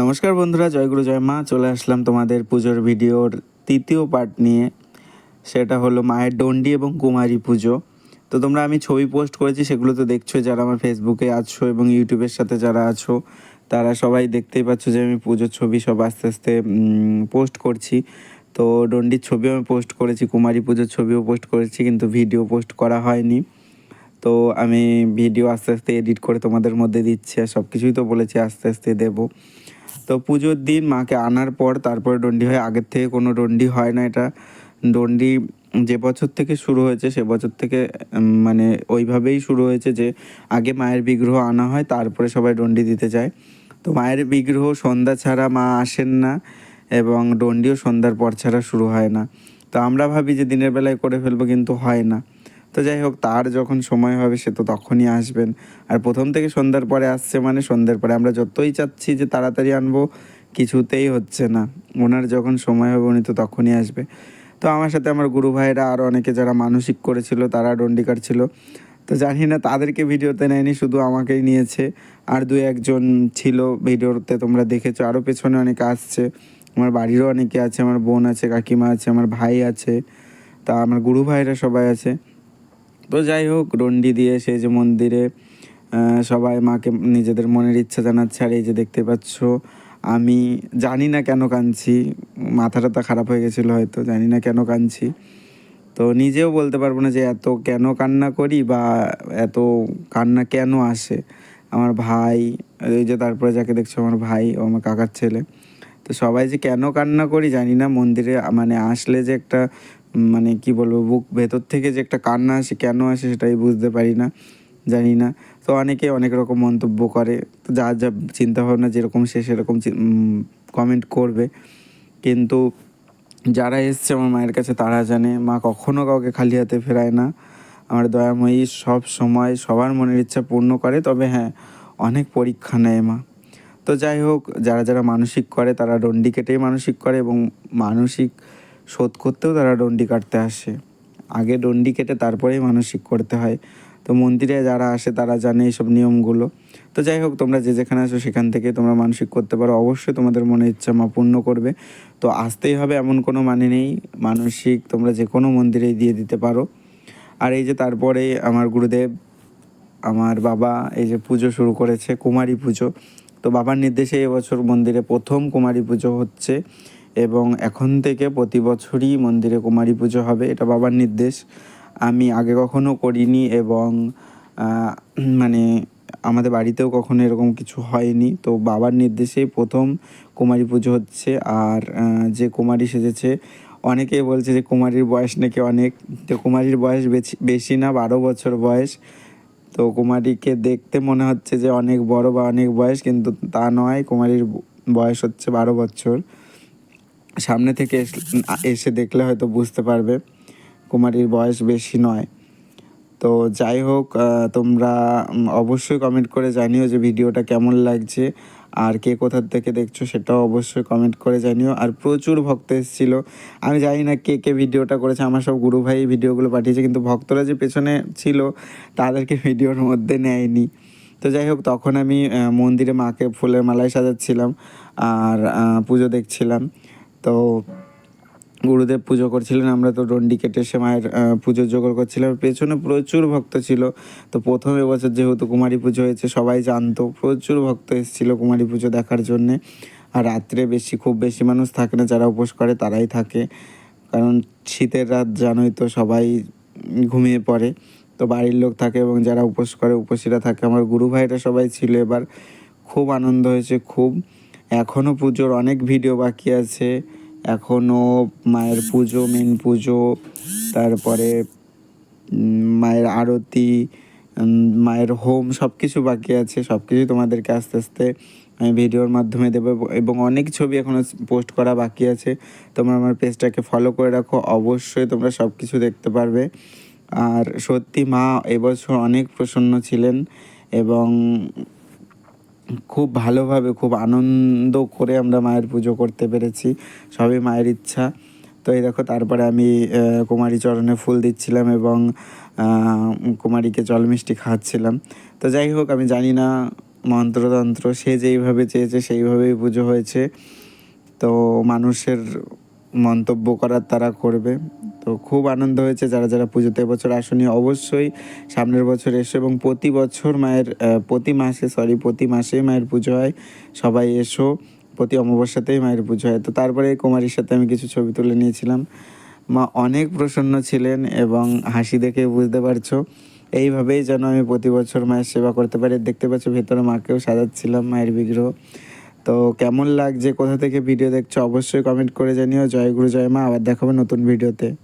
নমস্কার বন্ধুরা জয়গুরু জয় মা। চলে আসলাম তোমাদের পুজোর ভিডিওর তৃতীয় পার্ট নিয়ে। সেটা হলো মায়ের ডন্ডি এবং কুমারী পুজো। তো তোমরা আমি ছবি পোস্ট করেছি, সেগুলো তো দেখছ যারা আমার ফেসবুকে আছো এবং ইউটিউবের সাথে যারা আছো, তারা সবাই দেখতেই পাচ্ছ যে আমি পুজোর ছবি সব আস্তে আস্তে পোস্ট করছি। তো ডন্ডির ছবিও আমি পোস্ট করেছি, কুমারী পুজোর ছবিও পোস্ট করেছি, কিন্তু ভিডিও পোস্ট করা হয়নি। তো আমি ভিডিও আস্তে আস্তে এডিট করে তোমাদের মধ্যে দিচ্ছি, আর সব কিছুই তো বলেছি আস্তে আস্তে দেবো। তো পুজোর দিন মাকে আনার পর তারপরে ডন্ডি হয়, আগের থেকে কোনো ডন্ডি হয় না এটা। ডন্ডি যে বছর থেকে শুরু হয়েছে, সে বছর থেকে মানে ওইভাবেই শুরু হয়েছে যে আগে মায়ের বিগ্রহ আনা হয়, তারপরে সবাই ডন্ডি দিতে যায়। তো মায়ের বিগ্রহ সন্ধ্যা ছাড়া মা আসেন না এবং ডন্ডিও সন্ধ্যার পর ছাড়া শুরু হয় না। তো আমরা ভাবি যে দিনের বেলায় করে ফেলব, কিন্তু হয় না। তো যাই হোক, তার যখন সময় হবে, সে তো তখনই আসবেন। আর প্রথম থেকে সন্ধ্যার পরে আসছে মানে সন্ধ্যার পরে আমরা যতই চাচ্ছি যে তাড়াতাড়ি আনব, কিছুতেই হচ্ছে না। ওনার যখন সময় হবে, উনি তো তখনই আসবে। তো আমার সাথে আমার গুরু ভাইরা আর অনেকে যারা মানসিক করেছিল, তারা ডন্ডি ছিল। তো জানি না, তাদেরকে ভিডিওতে নেয়নি, শুধু আমাকেই নিয়েছে। আর দু একজন ছিল ভিডিওতে, তোমরা দেখেছ আরও পেছনে অনেকে আসছে। আমার বাড়িরও অনেকে আছে, আমার বোন আছে, কাকিমা আছে, আমার ভাই আছে। তা আমার গুরু ভাইরা সবাই আছে। তো যাই হোক রন্ডি দিয়ে সেই যে মন্দিরে সবাই মাকে, নিজেদের মনের ইচ্ছা জানাচ্ছে। আর এই যে দেখতে পাচ্ছ, আমি জানি না কেন কাঁদছি। মাথাটা তো খারাপ হয়ে গেছিল হয়তো, জানি না কেন কাঁদছি। তো নিজেও বলতে পারব না যে এত কেন কান্না করি বা এত কান্না কেন আসে। আমার ভাই ওই যে তারপরে যাকে দেখছ, আমার ভাই ও আমার কাকার ছেলে। তো সবাই যে কেন কান্না করি জানি না, মন্দিরে মানে আসলে যে একটা মানে কি বলব, বুক ভেতর থেকে যে একটা কান্না আসে, কেন আসে সেটাই বুঝতে পারি না, জানি না। তো অনেকে অনেক রকম মন্তব্য করে, তো যা যা চিন্তাভাবনা যেরকম সে সেরকম কমেন্ট করবে। কিন্তু যারা এসছে আমার মায়ের কাছে তারা জানে, মা কখনো কাউকে খালি হাতে ফেরায় না। আমার দয়াময়ী সব সময় সবার মনের ইচ্ছা পূর্ণ করে, তবে হ্যাঁ অনেক পরীক্ষা নেয় মা। তো যাই হোক, যারা যারা মানসিক করে তারা ডন্ডি কেটেই মানসিক করে এবং মানসিক শোধ করতেও তারা ডন্ডি কাটতে আসে। আগে ডন্ডি কেটে তারপরেই মানসিক করতে হয়। তো মন্দিরে যারা আসে তারা জানে এইসব নিয়মগুলো। তো যাই হোক, তোমরা যে যেখানে আসো সেখান থেকে তোমরা মানসিক করতে পারো। অবশ্যই তোমাদের মনে ইচ্ছা মা পূর্ণ করবে। তো আসতেই হবে এমন কোনো মানে নেই। মানসিক তোমরা যে কোনো মন্দিরেই দিয়ে দিতে পারো। আর এই যে তারপরে আমার গুরুদেব, আমার বাবা এই যে পুজো শুরু করেছে, কুমারী পুজো। তো বাবার নির্দেশে এবছর মন্দিরে প্রথম কুমারী পুজো হচ্ছে এবং এখন থেকে প্রতি বছরই মন্দিরে কুমারী পুজো হবে, এটা বাবার নির্দেশ। আমি আগে কখনো করিনি এবং মানে আমাদের বাড়িতেও কখনো এরকম কিছু হয়নি। তো বাবার নির্দেশেই প্রথম কুমারী পুজো হচ্ছে আর যে কুমারী সেজেছে, অনেকেই বলছে যে কুমারীর বয়স নাকি অনেক। তো কুমারীর বয়স বেশি- বেশি না, বারো বছর বয়স। তো কুমারীকে দেখতে মনে হচ্ছে যে অনেক বড় বা অনেক বয়স, কিন্তু তা নয়, কুমারীর বয়স হচ্ছে বারো বছর। সামনে থেকে এস- দেখলে হয়তো বুঝতে পারবে কুমারীর বয়স বেশি নয়। তো যাই হোক তোমরা অবশ্যই কমেন্ট করে জানিও যে ভিডিওটা কেমন লাগছে। আর কে কোথার থেকে দেখছ সেটাও অবশ্যই কমেন্ট করে জানিও। আর প্রচুর ভক্ত এসেছিল। আমি জানি না কে কে ভিডিওটা করেছে, আমার সব গুরু ভাই ভিডিওগুলো পাঠিয়েছে, কিন্তু ভক্তরা যে পেছনে ছিল, তাদেরকে ভিডিওর মধ্যে নেয়নি। তো যাই হোক, তখন আমি মন্দিরে মাকে ফুলের মালায় সাজাচ্ছিলাম আর পুজো দেখছিলাম। তো গুরুদেব পুজো করছিলেন, আমরা তো ডন্ডি কেটে সে মায়ের পুজোর জোগাড় করছিলাম। পেছনে প্রচুর ভক্ত ছিল। তো প্রথম এবছর যেহেতু কুমারী পুজো হয়েছে, সবাই জানতো, প্রচুর ভক্ত এসেছিল কুমারী পুজো দেখার জন্যে। আর রাত্রে বেশি, খুব বেশি মানুষ থাকে না, যারা উপোস করে তারাই থাকে। কারণ শীতের রাত জানোই তো সবাই ঘুমিয়ে পড়ে। তো বাড়ির লোক থাকে এবং যারা উপোস করে, উপসীরা থাকে। আমার গুরু ভাইরা সবাই ছিল এবার। খুব আনন্দ হয়েছে, খুব। এখনও পুজোর অনেক ভিডিও বাকি আছে। এখনও মায়ের পুজো, মেন পুজো, তারপরে মায়ের আরতি মায়ের হোম সব কিছু বাকি আছে সব কিছুই তোমাদেরকে আস্তে আস্তে আমি ভিডিওর মাধ্যমে দেবো এবং- অনেক ছবি এখনও পোস্ট করা বাকি আছে। তোমরা আমার পেজটাকে ফলো করে রাখো, অবশ্যই তোমরা সব কিছু দেখতে পারবে। আর সত্যি মা এবছর অনেক প্রসন্ন ছিলেন এবং খুব ভালোভাবে, খুব আনন্দ করে আমরা মায়ের পুজো করতে পেরেছি। সবই মায়ের ইচ্ছা। তো এই দেখো, তারপরে আমি কুমারী চরণে ফুল দিচ্ছিলাম এবং কুমারীকে জল মিষ্টি খাওয়াচ্ছিলাম। তো যাই হোক, আমি জানি না মন্ত্রতন্ত্র, সে যেইভাবে চেয়েছে সেইভাবেই পুজো হয়েছে। তো মানুষের মন্তব্য করার তারা করবে। তো খুব আনন্দ হয়েছে যারা যারা পুজোতে এবছর আসনি। অবশ্যই সামনের বছর এসো এবং প্রতি বছর মায়ের প্রতি মাসে সরি প্রতি মাসেই মায়ের পুজো হয়। সবাই এসো, প্রতি অমাবস্যাতেই মায়ের পুজো হয়। তো তারপরে কুমারীর সাথে আমি কিছু ছবি তুলে নিয়েছিলাম। মা অনেক প্রসন্ন ছিলেন এবং হাসি দেখে বুঝতে পারছ। এইভাবেই যেন আমি প্রতি বছর মায়ের সেবা করতে পারি। দেখতে পাচ্ছ ভেতরে মাকেও সাজাচ্ছিলাম মায়ের বিগ্রহ। তো কেমন লাগছে, কোথা থেকে ভিডিও দেখছ অবশ্যই কমেন্ট করে জানিও। জয় গুরু, জয় মা। আবার দেখাবো নতুন ভিডিওতে।